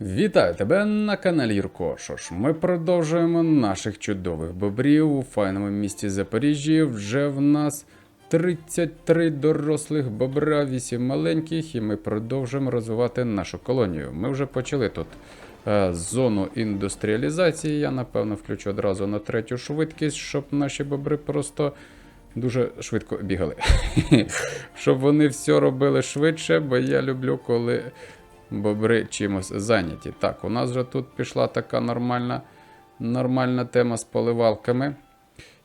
Вітаю тебе на каналі Юрко. Що ж, ми продовжуємо наших чудових бобрів у файному місті Запоріжжя. Вже в нас 33 дорослих бобра, 8 маленьких, і ми продовжуємо розвивати нашу колонію. Ми вже почали тут е, зону індустріалізації. Я напевно включу одразу на третю швидкість, щоб наші бобри просто дуже швидко бігали. щоб вони все робили швидше, бо я люблю, коли бобри чимось зайняті. Так, у нас вже тут пішла така нормальна, нормальна тема з поливалками.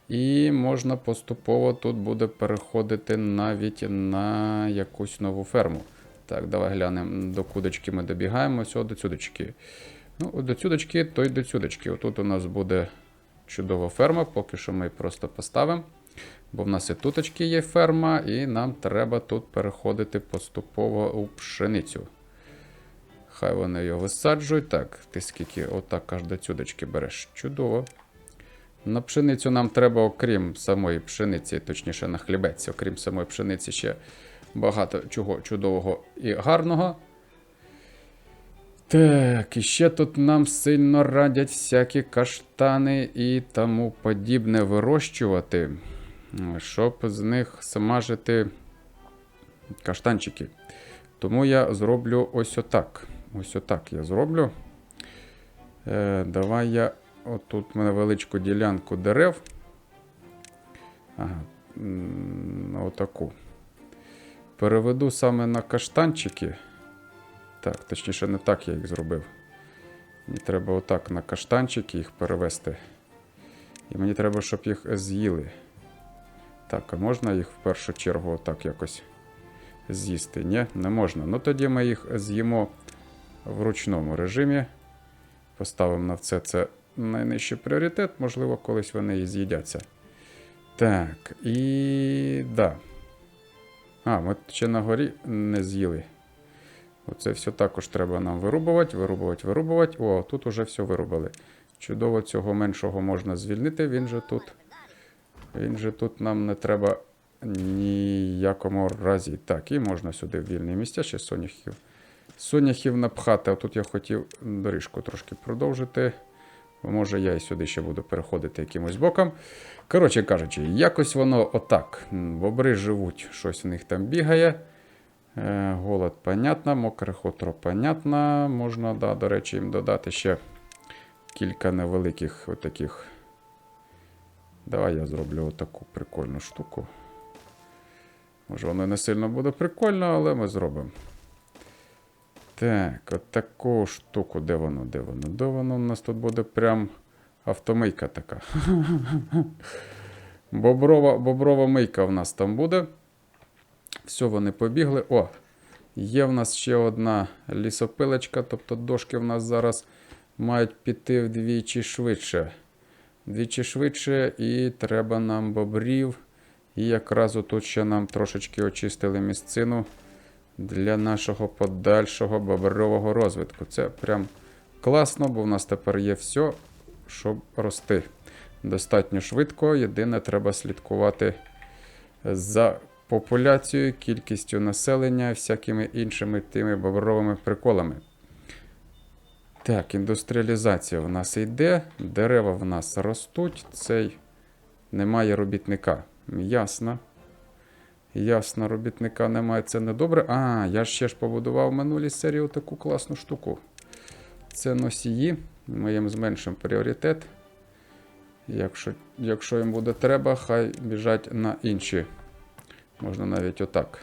І можна поступово тут буде переходити навіть на якусь нову ферму. Так, давай глянемо, до кудочки ми добігаємо. Ось до цюдочки. Ну, до цюдочки, то й до цюдочки. Отут у нас буде чудова ферма, поки що ми просто поставимо. Бо в нас і туточки є ферма, і нам треба тут переходити поступово у пшеницю. Хай вони його висаджують. Так, ти скільки отак аж до цюдочки береш. Чудово. На пшеницю нам треба, окрім самої пшениці, точніше на хлібець, окрім самої пшениці, ще багато чого чудового і гарного. Так, і ще тут нам сильно радять всякі каштани і тому подібне вирощувати, щоб з них смажити каштанчики. Тому я зроблю ось отак. Ось отак я зроблю. Е, давай я отут в мене величку ділянку дерев. Ага, отаку. Переведу саме на каштанчики. Так, точніше, не так я їх зробив. Мені треба отак на каштанчики їх перевести. І мені треба, щоб їх з'їли. Так, а можна їх в першу чергу отак якось з'їсти? Ні, не можна. Ну тоді ми їх з'їмо в ручному режимі. Поставимо на це це найнижчий пріоритет, можливо, колись вони і з'їдяться. Так, і да. А, ми ще на горі не з'їли. Оце все також треба нам вирубувати, вирубувати, вирубувати. О, тут уже все вирубали. Чудово, цього меншого можна звільнити, він же тут. Він же тут нам не треба ніякому разі. Так, і можна сюди в вільне місця ще соняхів. Соняхів напхати. Тут я хотів доріжку трошки продовжити. Може, я і сюди ще буду переходити якимось боком. Коротше кажучи, якось воно отак. Бобри живуть, щось у них там бігає. Е, голод, понятно, мокре хутро, понятно. Можна, да, до речі, їм додати ще кілька невеликих отаких. Давай я зроблю отаку прикольну штуку. Може, воно не сильно буде прикольно, але ми зробимо. Так, от таку штуку, де воно, де воно? Де воно? У нас тут буде прям автомийка така. Боброва, боброва мийка в нас там буде. Все, вони побігли. О, є в нас ще одна лісопилочка, тобто дошки в нас зараз мають піти вдвічі швидше. Двічі швидше, і треба нам бобрів. І якраз отут ще нам трошечки очистили місцину для нашого подальшого бобрового розвитку. Це прям класно, бо в нас тепер є все, щоб рости. Достатньо швидко. Єдине, треба слідкувати за популяцією, кількістю населення, всякими іншими тими бобровими приколами. Так, індустріалізація в нас йде, дерева в нас ростуть, цей немає робітника. Ясно. Ясно, робітника немає, це не добре. А, я ще ж побудував в минулій серії таку класну штуку. Це носії. Ми їм зменшимо пріоритет. Якщо, якщо їм буде треба, хай біжать на інші. Можна навіть отак.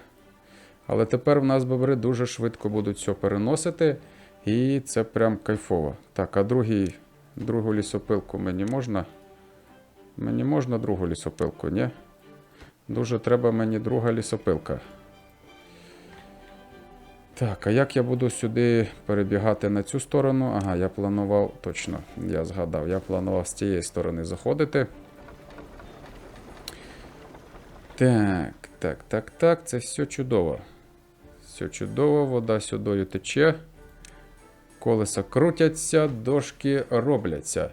Але тепер в нас бобри дуже швидко будуть все переносити. І це прям кайфово. Так, а другий, другу лісопилку мені можна? Мені можна другу лісопилку, ні? Дуже треба мені друга лісопилка. Так, а як я буду сюди перебігати на цю сторону? Ага, я планував, точно, я згадав, я планував з цієї сторони заходити. Так, так, так, так, це все чудово. Все чудово, вода сюди тече. Колеса крутяться, дошки робляться.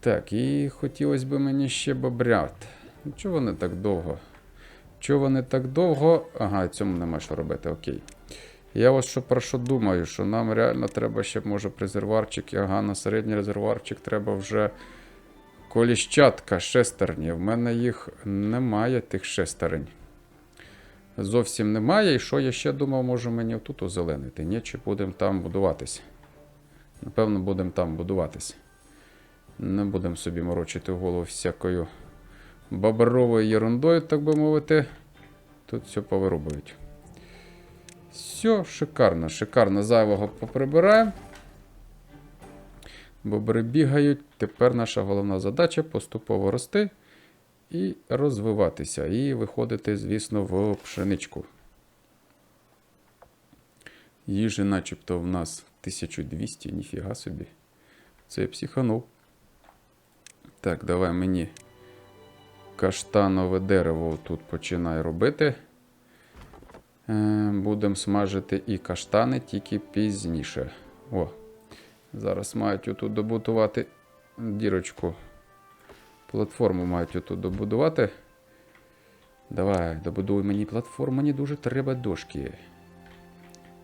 Так, і хотілося б мені ще бобрят. Чого вони так довго? Чого вони так довго? Ага, цьому нема що робити, окей. Я ось що про що думаю, що нам реально треба ще, може, презерварчик, ага, на середній резервуарчик треба вже коліщатка, шестерні. В мене їх немає, тих шестерень. Зовсім немає. І що я ще думав, може мені тут озеленити? Ні, чи будемо там будуватись? Напевно, будемо там будуватись. Не будемо собі морочити голову всякою бобровою ерундою, так би мовити. Тут все повирубують. Все, шикарно, шикарно. Зайвого поприбираємо. Бобри бігають. Тепер наша головна задача поступово рости і розвиватися. І виходити, звісно, в пшеничку. Їжі, начебто, в нас 1200, ніфіга собі. Це я психанув. Так, давай мені каштанове дерево тут починай робити. Е, Будемо смажити і каштани тільки пізніше. О, зараз мають отут добудувати дірочку. Платформу мають отут добудувати. Давай, добудуй мені платформу, мені дуже треба дошки.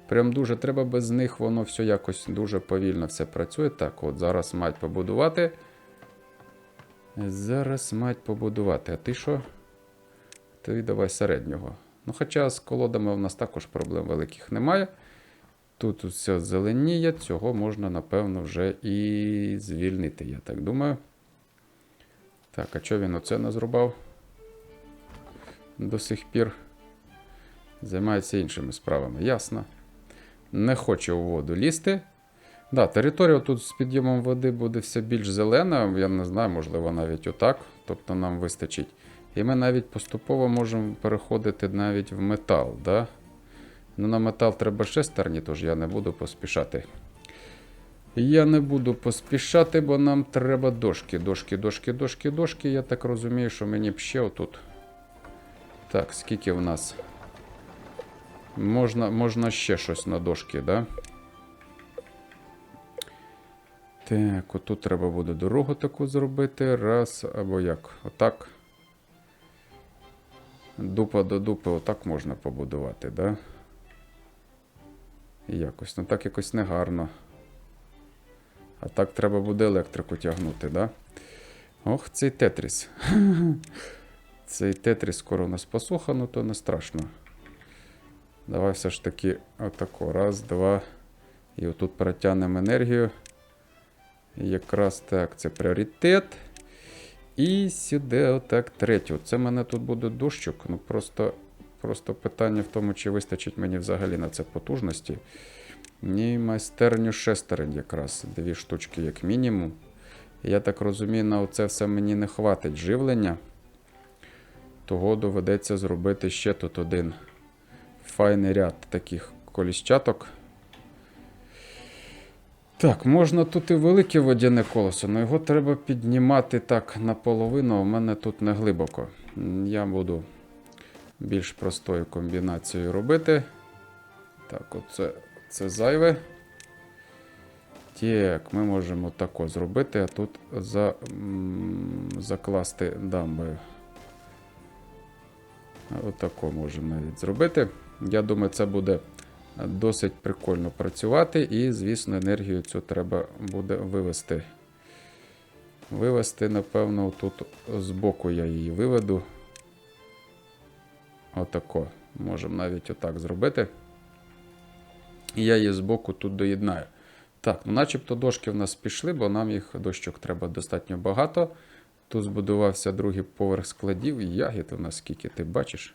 Прям дуже треба без них, воно все якось дуже повільно все працює. Так, от зараз мають побудувати. Зараз мають побудувати. А ти що? Ти давай середнього. Ну, хоча з колодами в нас також проблем великих немає. Тут все зеленіє, цього можна, напевно, вже і звільнити, я так думаю. Так, а що він оце не зрубав? До сих пір займається іншими справами. Ясно. Не хоче у воду лізти. Да, територія тут з підйомом води буде все більш зелена. Я не знаю, можливо, навіть отак. Тобто нам вистачить. І ми навіть поступово можемо переходити навіть в метал. Да? Ну, на метал треба шестерні, тож я не буду поспішати. Я не буду поспішати, бо нам треба дошки. Дошки, дошки, дошки, дошки. Я так розумію, що мені б ще отут. Так, скільки в нас? Можна, можна ще щось на дошки, да? Так, отут треба буде дорогу таку зробити. Раз, або як? Отак. Дупа до дупи, отак можна побудувати, да? Якось. Ну так якось негарно. А так треба буде електрику тягнути, да? Ох, цей тетріс. Цей тетріс скоро у нас посуха, ну то не страшно. Давай все ж таки отако. Раз, два. І отут перетягнемо енергію. Якраз так, це пріоритет. І сюди, отак, третю. Це мене тут буде дощок. Ну просто, просто питання в тому, чи вистачить мені взагалі на це потужності. Ні, майстерню шестерень якраз. Дві штучки, як мінімум. Я так розумію, на це все мені не хватить живлення. Того доведеться зробити ще тут один файний ряд таких коліщаток. Так, можна тут і велике водяне колесо, але його треба піднімати так наполовину, в мене тут не глибоко. Я буду більш простою комбінацією робити. Так, оце це зайве. Так, ми можемо тако зробити, а тут за, м, закласти дамбою. Отако можемо навіть зробити. Я думаю, це буде досить прикольно працювати, і, звісно, енергію цю треба буде вивести. Вивести, напевно, тут збоку я її виведу. Отако. Можемо навіть отак зробити. І я її збоку тут доєднаю. Так, ну начебто дошки в нас пішли, бо нам їх дощок треба достатньо багато. Тут збудувався другий поверх складів, і ягід у нас скільки, ти бачиш?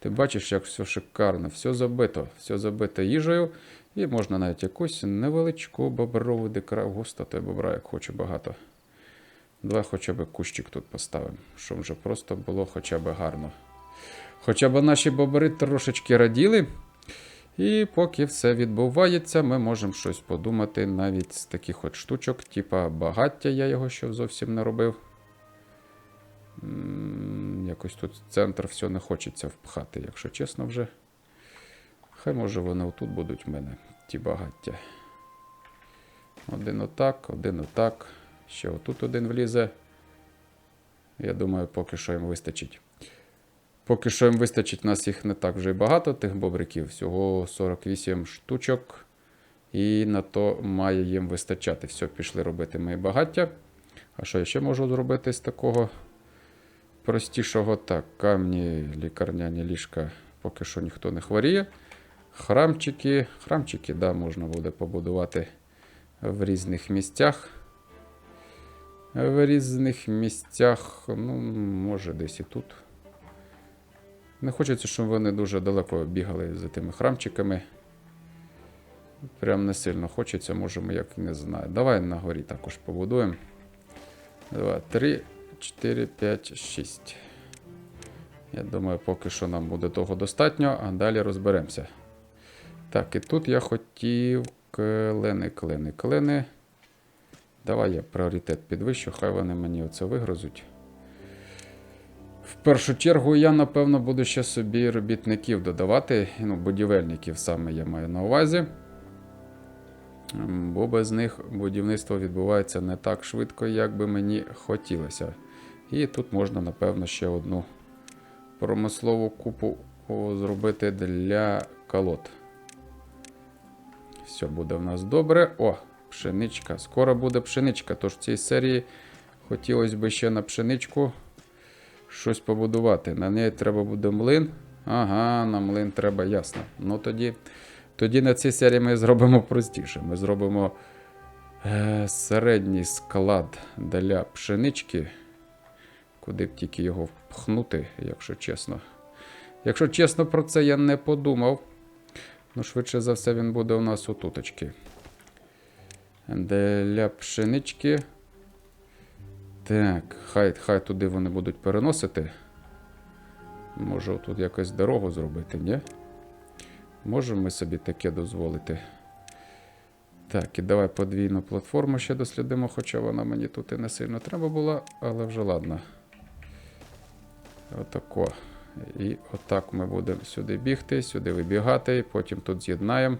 Ти бачиш, як все шикарно, все забито, все забито їжею. І можна навіть якусь невеличку боброву декора. Густо бобра, як хочу багато. Давай хоча б кущик тут поставимо, щоб вже просто було хоча б гарно. Хоча б наші бобри трошечки раділи. І поки все відбувається, ми можемо щось подумати навіть з таких от штучок, типа багаття, я його ще зовсім не робив. Якось тут в центр все не хочеться впхати, якщо чесно вже. Хай може вони отут будуть в мене, ті багаття. Один отак, один отак. Ще отут один влізе. Я думаю, поки що їм вистачить. Поки що їм вистачить, нас їх не так вже й багато, тих бобриків, всього 48 штучок. І на то має їм вистачати. Все, пішли робити мої багаття. А що я ще можу зробити з такого простішого? Так, камні, лікарняні ліжка, поки що ніхто не хворіє. Храмчики, храмчики, да, можна буде побудувати в різних місцях. В різних місцях, ну, може, десь і тут. Не хочеться, щоб вони дуже далеко бігали за тими храмчиками. Прям не сильно хочеться, можемо, як не знаю. Давай на горі також побудуємо. 2, 3, 4, 5, 6. Я думаю, поки що нам буде того достатньо, а далі розберемося. Так, і тут я хотів клени, клени, клени. Давай я пріоритет підвищу, хай вони мені оце вигрозуть. В першу чергу я, напевно, буду ще собі робітників додавати, ну, будівельників саме я маю на увазі. Бо без них будівництво відбувається не так швидко, як би мені хотілося. І тут можна, напевно, ще одну промислову купу зробити для колод. Все буде в нас добре. О, пшеничка. Скоро буде пшеничка. Тож в цій серії хотілося б ще на пшеничку щось побудувати. На неї треба буде млин. Ага, на млин треба ясно. Ну тоді, тоді на цій серії ми зробимо простіше. Ми зробимо е, середній склад для пшенички. Куди б тільки його впхнути, якщо чесно. Якщо чесно, про це я не подумав. Ну, швидше за все, він буде у нас отуточки. Для пшенички. Так, хай, хай туди вони будуть переносити. Може, тут якось дорогу зробити, ні? Можемо ми собі таке дозволити. Так, і давай подвійну платформу ще дослідимо, хоча вона мені тут і не сильно треба була, але вже ладно. Отако. І отак ми будемо сюди бігти, сюди вибігати, потім тут з'єднаємо.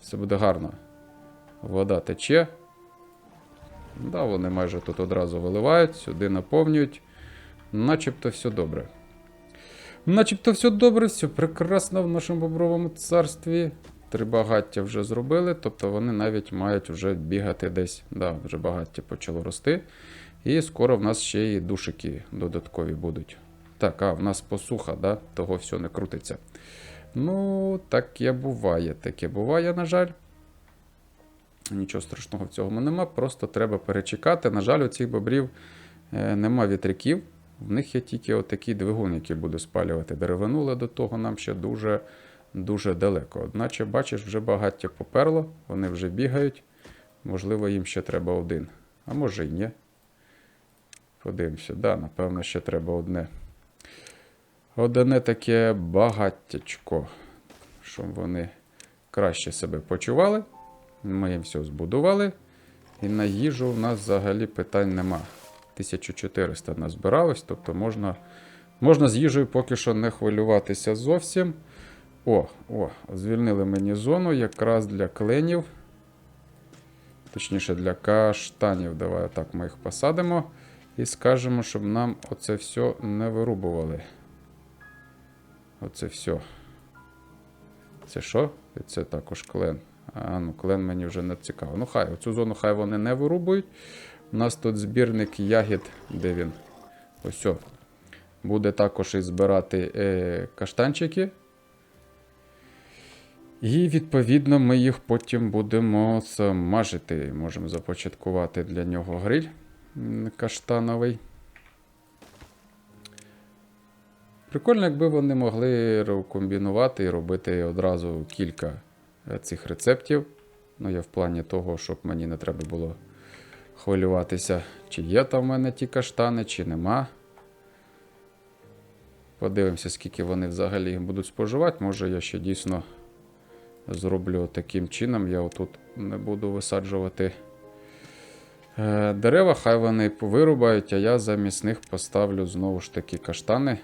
Все буде гарно. Вода тече. Да, вони майже тут одразу виливають, сюди наповнюють. Начебто все добре. Начебто все добре, все прекрасно в нашому бобровому царстві. Три багаття вже зробили, тобто вони навіть мають вже бігати десь. Да, вже багаття почало рости. І скоро в нас ще і душики додаткові будуть. Так, а в нас посуха, да? того все не крутиться. Ну, таке буває, таке буває, на жаль. Нічого страшного в цьому нема, просто треба перечекати. На жаль, у цих бобрів е, нема вітряків. В них є тільки отакий двигун, який буде спалювати деревину, але до того нам ще дуже, дуже далеко. Одначе, бачиш, вже багаття поперло, вони вже бігають. Можливо, їм ще треба один. А може й ні. Подивимося, да, напевно, ще треба одне. Одне таке багаттячко, щоб вони краще себе почували. Ми їм все збудували. І на їжу в нас взагалі питань нема. 1400 назбиралось, тобто можна можна з їжею поки що не хвилюватися зовсім. О, о, звільнили мені зону якраз для кленів. Точніше, для каштанів. Давай так ми їх посадимо. І скажемо, щоб нам оце все не вирубували. Оце все. Це що? Це також клен. А, ну, клен мені вже не цікаво. Ну, хай, оцю зону хай вони не вирубують. У нас тут збірник ягід, де він? Ось. о. Буде також і збирати е, каштанчики. І, відповідно, ми їх потім будемо смажити. Можемо започаткувати для нього гриль каштановий. Прикольно, якби вони могли комбінувати і робити одразу кілька е, цих рецептів. Ну, я в плані того, щоб мені не треба було хвилюватися, чи є там в мене ті каштани, чи нема. Подивимося, скільки вони взагалі будуть споживати. Може, я ще дійсно зроблю таким чином. Я отут не буду висаджувати е, дерева, хай вони вирубають, а я замість них поставлю знову ж таки каштани.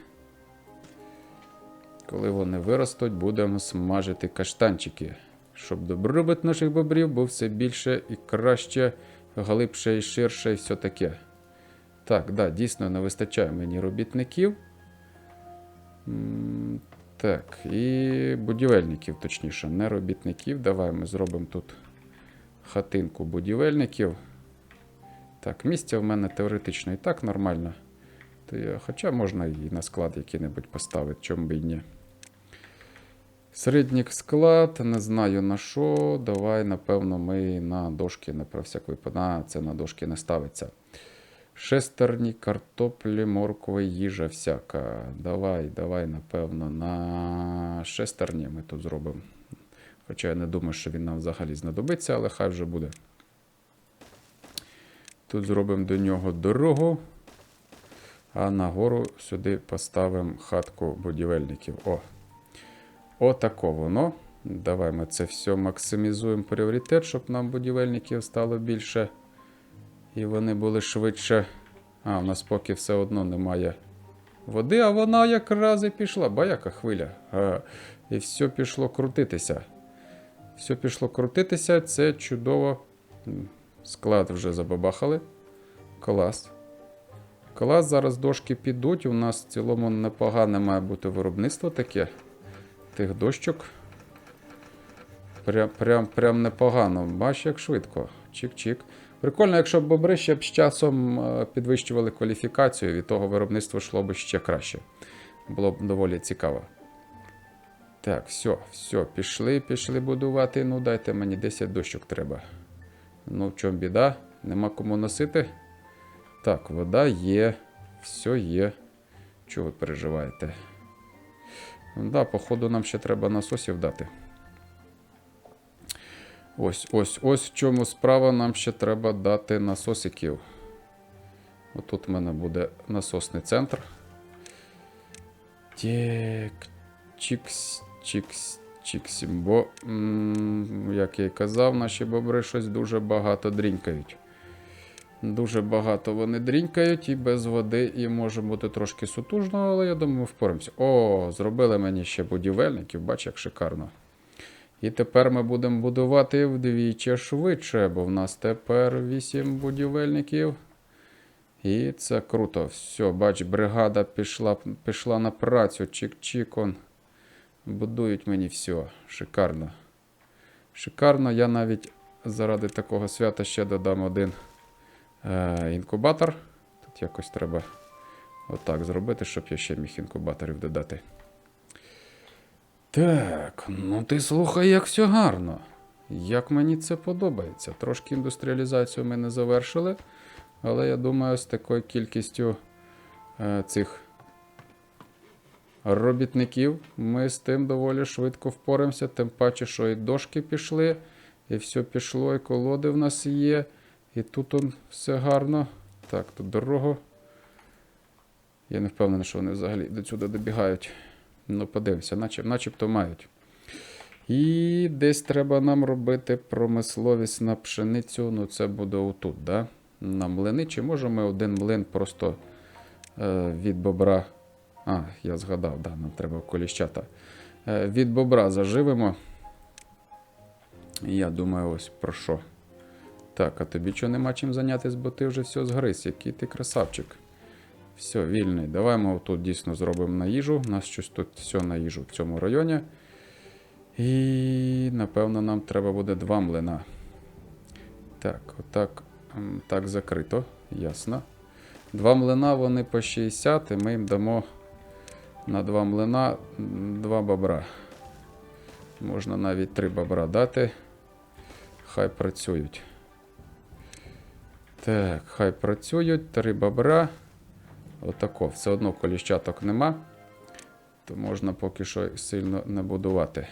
Коли вони виростуть, будемо смажити каштанчики, щоб добробут наших бобрів був все більше і краще, глибше і ширше, і все таке. Так, да, дійсно не вистачає мені робітників. Так, і будівельників, точніше, не робітників. Давай ми зробимо тут хатинку будівельників. Так, місця в мене теоретично і так нормально. Хоча можна і на склад який-небудь поставити, чому б і ні. Середній склад, не знаю на що. Давай, напевно, ми на дошки, не про всяк випадок. Це на дошки не ставиться. Шестерні, картоплі, морква, їжа всяка. Давай, давай, напевно, на шестерні ми тут зробимо. Хоча я не думаю, що він нам взагалі знадобиться, але хай вже буде. Тут зробимо до нього дорогу, а нагору сюди поставимо хатку будівельників. О, Отако воно. Давай ми це все максимізуємо пріоритет, щоб нам будівельників стало більше. І вони були швидше. А, у нас поки все одно немає води, а вона якраз і пішла. Баяка хвиля. А, і все пішло крутитися. Все пішло крутитися, це чудово. Склад вже забабахали. Клас. Клас, зараз дошки підуть. У нас в цілому непогане має бути виробництво таке. Тих дощок. Прям, прям, прям непогано. Бач, як швидко. Чик-чик. Прикольно, якщо б бобри ще б з часом е, підвищували кваліфікацію, від того виробництво йшло б ще краще. Було б доволі цікаво. Так, все, все, пішли, пішли будувати. Ну, дайте мені 10 дощок треба. Ну, в чому біда? Нема кому носити. Так, вода є, все є. Чого ви переживаєте? Да, походу, нам ще треба насосів дати. Ось, ось, ось в чому справа. Нам ще треба дати насосиків. Отут в мене буде насосний центр. Тік, чікс, чікс, чікс. Бо, як я й казав, наші бобри щось дуже багато дрінькають. Дуже багато вони дрінькають і без води і може бути трошки сутужно, але я думаю, ми впораємося. О, зробили мені ще будівельників, бач, як шикарно. І тепер ми будемо будувати вдвічі швидше, бо в нас тепер 8 будівельників. І це круто. Все, бач, бригада пішла, пішла на працю. Чик-чик. он. Будують мені все. Шикарно. Шикарно. Я навіть заради такого свята ще додам один е, інкубатор. Тут якось треба отак зробити, щоб я ще міг інкубаторів додати. Так, ну ти слухай, як все гарно. Як мені це подобається. Трошки індустріалізацію ми не завершили, але я думаю, з такою кількістю е, цих робітників ми з тим доволі швидко впораємося, тим паче, що і дошки пішли, і все пішло, і колоди в нас є, і тут он все гарно. Так, тут дорогу. Я не впевнений, що вони взагалі до сюди добігають. Ну, подивимося, начеб, начебто мають. І десь треба нам робити промисловість на пшеницю. Ну, це буде отут, да? на млини. Чи можемо ми один млин просто е, від бобра. А, я згадав, да, нам треба коліщата. Е, від бобра заживемо. Я думаю, ось про що. Так, а тобі що нема чим зайнятися, бо ти вже все згриз, який ти красавчик. Все, вільний. Давай ми тут дійсно зробимо на їжу. У нас щось тут все на їжу в цьому районі. І напевно нам треба буде два млина. Так, отак. Так, закрито. Ясно. Два млина вони по 60, і ми їм дамо на два млина два бобра. Можна навіть три бобра дати. Хай працюють. Так, хай працюють. Три бобра. Отако. Все одно коліщаток нема. То можна поки що сильно не будувати.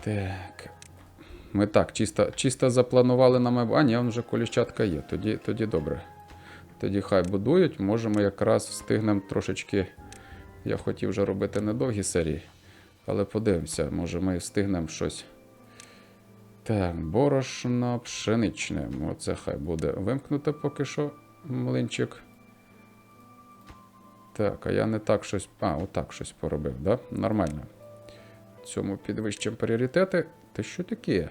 Так. Ми так, чисто, чисто запланували на майбутнє. А, ні, вже коліщатка є. Тоді, тоді добре. Тоді хай будують. Можемо якраз встигнемо трошечки. Я хотів вже робити недовгі серії. Але подивимося, може ми встигнемо щось. Так, борошно пшеничне. Оце хай буде вимкнуте поки що млинчик. Так, а я не так щось. А, отак щось поробив, да? Нормально. Цьому підвищимо пріоритети. Ти що таке?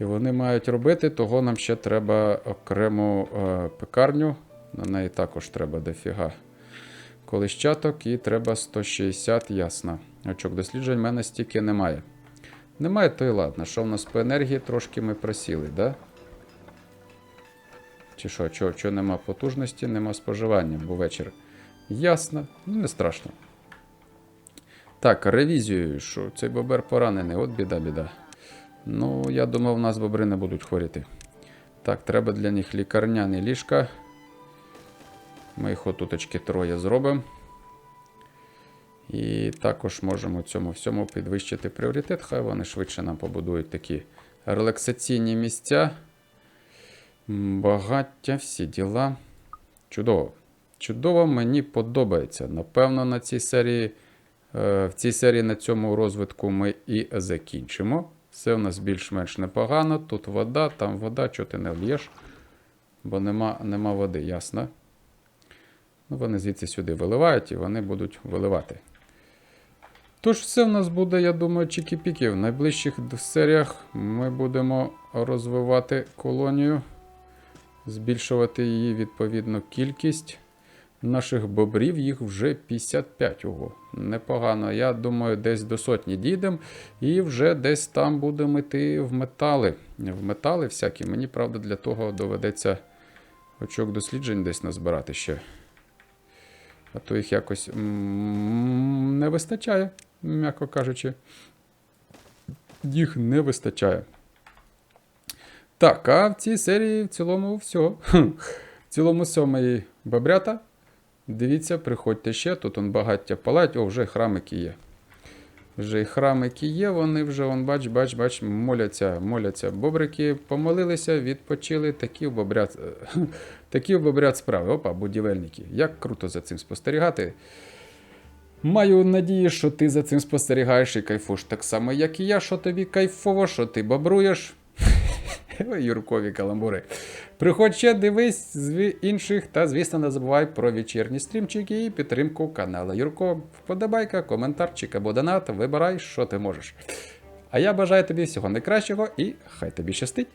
І вони мають робити, того нам ще треба окрему е, пекарню. На неї також треба дофіга Колищаток і треба 160, ясно. Очок досліджень в мене стільки немає. Немає, то і ладно. Що в нас по енергії трошки ми просіли, да? Чи що, чого, чого нема потужності, нема споживання, бо вечір. Ясно, ну не страшно. Так, ревізію, що цей бобер поранений, от біда, біда. Ну, я думав, у нас бобри не будуть хворіти. Так, треба для них лікарняні ліжка. Ми їх отуточки троє зробимо. І також можемо цьому всьому підвищити пріоритет. Хай вони швидше нам побудують такі релаксаційні місця. Багаття, всі діла. Чудово. Чудово, мені подобається. Напевно, на цій серії, е, в цій серії на цьому розвитку ми і закінчимо. Все у нас більш-менш непогано. Тут вода, там вода, чого ти не вл'єш, бо нема, нема води, ясно. Ну, вони звідси сюди виливають і вони будуть виливати. Тож, все в нас буде, я думаю, чікі-піки. В найближчих серіях ми будемо розвивати колонію, збільшувати її відповідно кількість. Наших бобрів їх вже 55. Ого, непогано. Я думаю, десь до сотні дійдемо. І вже десь там будемо йти в метали. В метали всякі. Мені, правда, для того доведеться очок досліджень десь назбирати ще. А то їх якось не вистачає, м'яко кажучи. Їх не вистачає. Так, а в цій серії в цілому все. В цілому все мої бобрята. Дивіться, приходьте ще. Тут он багаття палать. О, вже храмики є. Вже і храмики є, вони вже, он, бач, бач, бач, моляться, моляться. Бобрики помолилися, відпочили, такі в бобрят, такі в бобрят справи. Опа, будівельники. Як круто за цим спостерігати. Маю надію, що ти за цим спостерігаєш і кайфуєш так само, як і я, що тобі кайфово, що ти бобруєш. Ой, Юркові каламбури. Приходь ще, дивись з інших, та, звісно, не забувай про вечірні стрімчики і підтримку канала Юрко. Вподобайка, коментарчик або донат. Вибирай, що ти можеш. А я бажаю тобі всього найкращого і хай тобі щастить!